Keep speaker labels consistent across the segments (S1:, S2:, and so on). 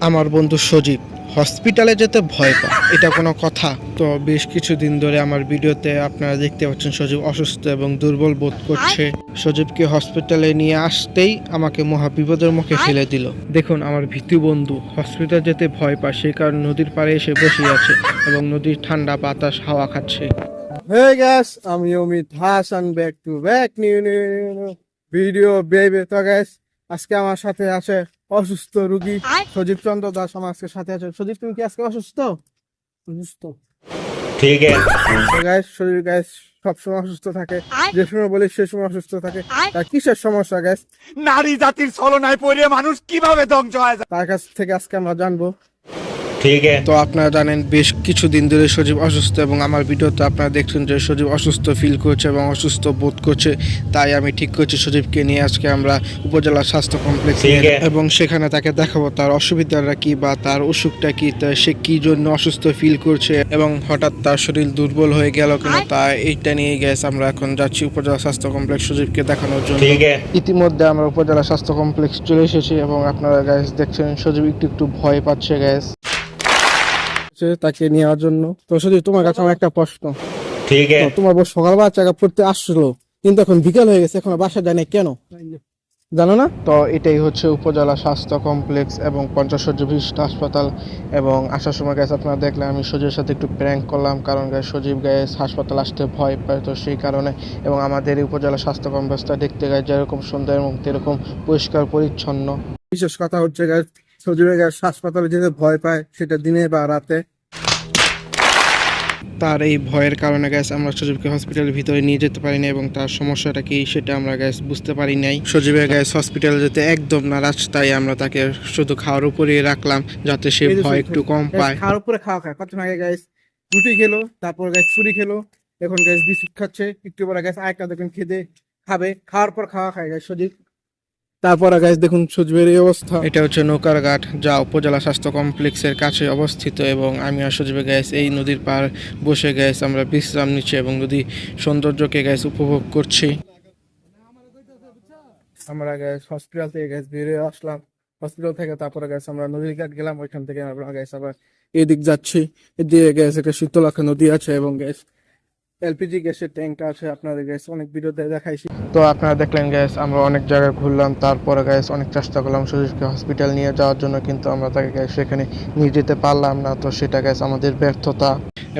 S1: আমার বন্ধু সজীব হসপিটালে যেতে ভয় পায় এটা কোনো কথা তো বেশ কিছুদিন ধরে আমার ভিডিওতে আপনারা দেখতে পাচ্ছেন সজীব অসুস্থ এবং দুর্বল বোধ করছে সজীবকে হসপিটালে নিয়ে আসতেই আমাকে মহা বিপদের মুখে ফেলে দিল দেখুন আমার ভীতু বন্ধু হসপিটাল যেতে ভয় পায় সেই কারণে নদীর পাড়ে এসে বসে আছে এবং নদীর ঠান্ডা বাতাস হাওয়া খাচ্ছে
S2: Hey guys, I'm Yomit Hassan back to back new new, new, new তো guys আজকে আমার সাথে আছে অসুস্থ রুগী সজীব চন্দ্র দাস আমার আজকে সাথে আছে। সজীব তুমি কি আজকে অসুস্থ? অসুস্থ।
S3: ঠিক
S2: আছে। গ্যাস শরীর গ্যাস সবসময় অসুস্থ থাকে। যে সময় বলি সে সময় অসুস্থ থাকে। তার কিসের সমস্যা গ্যাস
S4: নারী জাতির ছলনায় পড়ে মানুষ কীভাবে ধ্বংস হয়
S2: তার কাছ থেকে আজকে আমরা জানব
S1: তো আপনারা জানেন বেশ কিছুদিন ধরে সজীব অসুস্থ এবং আমার ভিডিওতে আপনারা দেখছেন যে সজীব অসুস্থ ফিল করছে এবং অসুস্থ বোধ করছে। তাই আমি ঠিক করছি সজীবকে নিয়ে আজকে আমরা উপজেলা স্বাস্থ্য কমপ্লেক্সে এবং সেখানে তাকে দেখাবো তার অসুবিধাটা কি বা তার অসুখটা কি তা সে কি জন্য অসুস্থ ফিল করছে এবং হঠাৎ তার শরীর দুর্বল হয়ে গেল কিনা তা এইটা নিয়ে গেছে আমরা এখন যাচ্ছি উপজেলা স্বাস্থ্য কমপ্লেক্স সজীবকে দেখানোর জন্য। ইতিমধ্যে আমরা উপজেলা স্বাস্থ্য কমপ্লেক্স চলে এসেছি এবং আপনারা গ্যাস দেখছেন সজীব একটু একটু ভয় পাচ্ছে গ্যাস
S2: হচ্ছে তাকে নেওয়ার জন্য। তো শুধু তোমার কাছে আমার একটা প্রশ্ন।
S3: ঠিক
S2: আছে। তোমার সকাল সকালবেলা চাকা পড়তে আসলো কিন্তু এখন বিকাল হয়ে গেছে এখন বাসা যায় না কেন? জানো না?
S1: তো এটাই হচ্ছে উপজেলা স্বাস্থ্য কমপ্লেক্স এবং পঞ্চাশ সহ্য বিশিষ্ট হাসপাতাল এবং আসার সময় গেছে আপনারা দেখলে আমি সজীবের সাথে একটু প্র্যাঙ্ক করলাম কারণ গায়ে সজীব গায়ে হাসপাতাল আসতে ভয় পায় তো সেই কারণে এবং আমাদের উপজেলা স্বাস্থ্য কমপ্লেক্সটা দেখতে গায়ে যেরকম সুন্দর এবং সেরকম পরিষ্কার পরিচ্ছন্ন।
S2: বিশেষ কথা হচ্ছে গায়ে গ্যাস হাসপাতালে যেতে ভয় পায় সেটা দিনে বা রাতে।
S1: তার এই ভয়ের কারণে গ্যাস আমরা সজীবকে হসপিটালের ভিতরে নিয়ে যেতে পারি না এবং তার সমস্যাটা কি সেটা আমরা গ্যাস বুঝতে পারি নাই। সজীবের গ্যাস হসপিটালে যেতে একদম নারাজ তাই আমরা তাকে শুধু খাওয়ার উপরেই রাখলাম যাতে সে ভয় একটু কম পায়।
S2: খাওয়ার উপরে খাওয়া খায়। কতক্ষণ আগে গ্যাস রুটি খেলো তারপর গ্যাস চুরি খেলো এখন গ্যাস বিস্কুট খাচ্ছে একটু পরে গ্যাস আরেকটা দেখুন খেতে খাবে। খাওয়ার পর খাওয়া খায় গ্যাস সজীব। তারপরে গ্যাস দেখুন সজীবের এই অবস্থা।
S1: এটা হচ্ছে নৌকারঘাট যা উপজেলা স্বাস্থ্য কমপ্লেক্সের কাছে অবস্থিত এবং আমি আর সজীবে গ্যাস এই নদীর পার বসে গ্যাস আমরা বিশ্রাম নিচ্ছি এবং নদী সৌন্দর্যকে গ্যাস উপভোগ করছি।
S2: আমরা গ্যাস হসপিটাল থেকে গ্যাস বেরিয়ে আসলাম। হসপিটাল থেকে তারপরে গ্যাস আমরা নদীর ঘাট গেলাম ওইখান থেকে আমরা গ্যাস আবার এদিক যাচ্ছি। এদিকে গ্যাস একটা শীতলাক্ষা নদী আছে এবং গ্যাস এলপিজি গ্যাসের ট্যাঙ্কটা আছে আপনাদের গ্যাস অনেক ভিডিওতে দেখাইছি।
S1: তো আপনারা দেখলেন গ্যাস আমরা অনেক জায়গায় ঘুরলাম, তারপরে গ্যাস অনেক চেষ্টা করলাম সজীবকে হসপিটাল নিয়ে যাওয়ার জন্য, কিন্তু আমরা তাকে গ্যাস সেখানে নিয়ে যেতে পারলাম না, তো সেটা গ্যাস আমাদের ব্যর্থতা।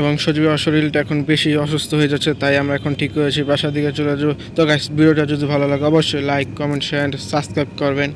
S1: এবং সজীবের শরীরটা এখন বেশি অসুস্থ হয়ে যাচ্ছে, তাই আমরা এখন ঠিক হয়েছি বাসার দিকে চলে যাব। তো গ্যাস ভিডিওটা যদি ভালো লাগে, অবশ্যই লাইক কমেন্ট শেয়ার সাবস্ক্রাইব করবেন।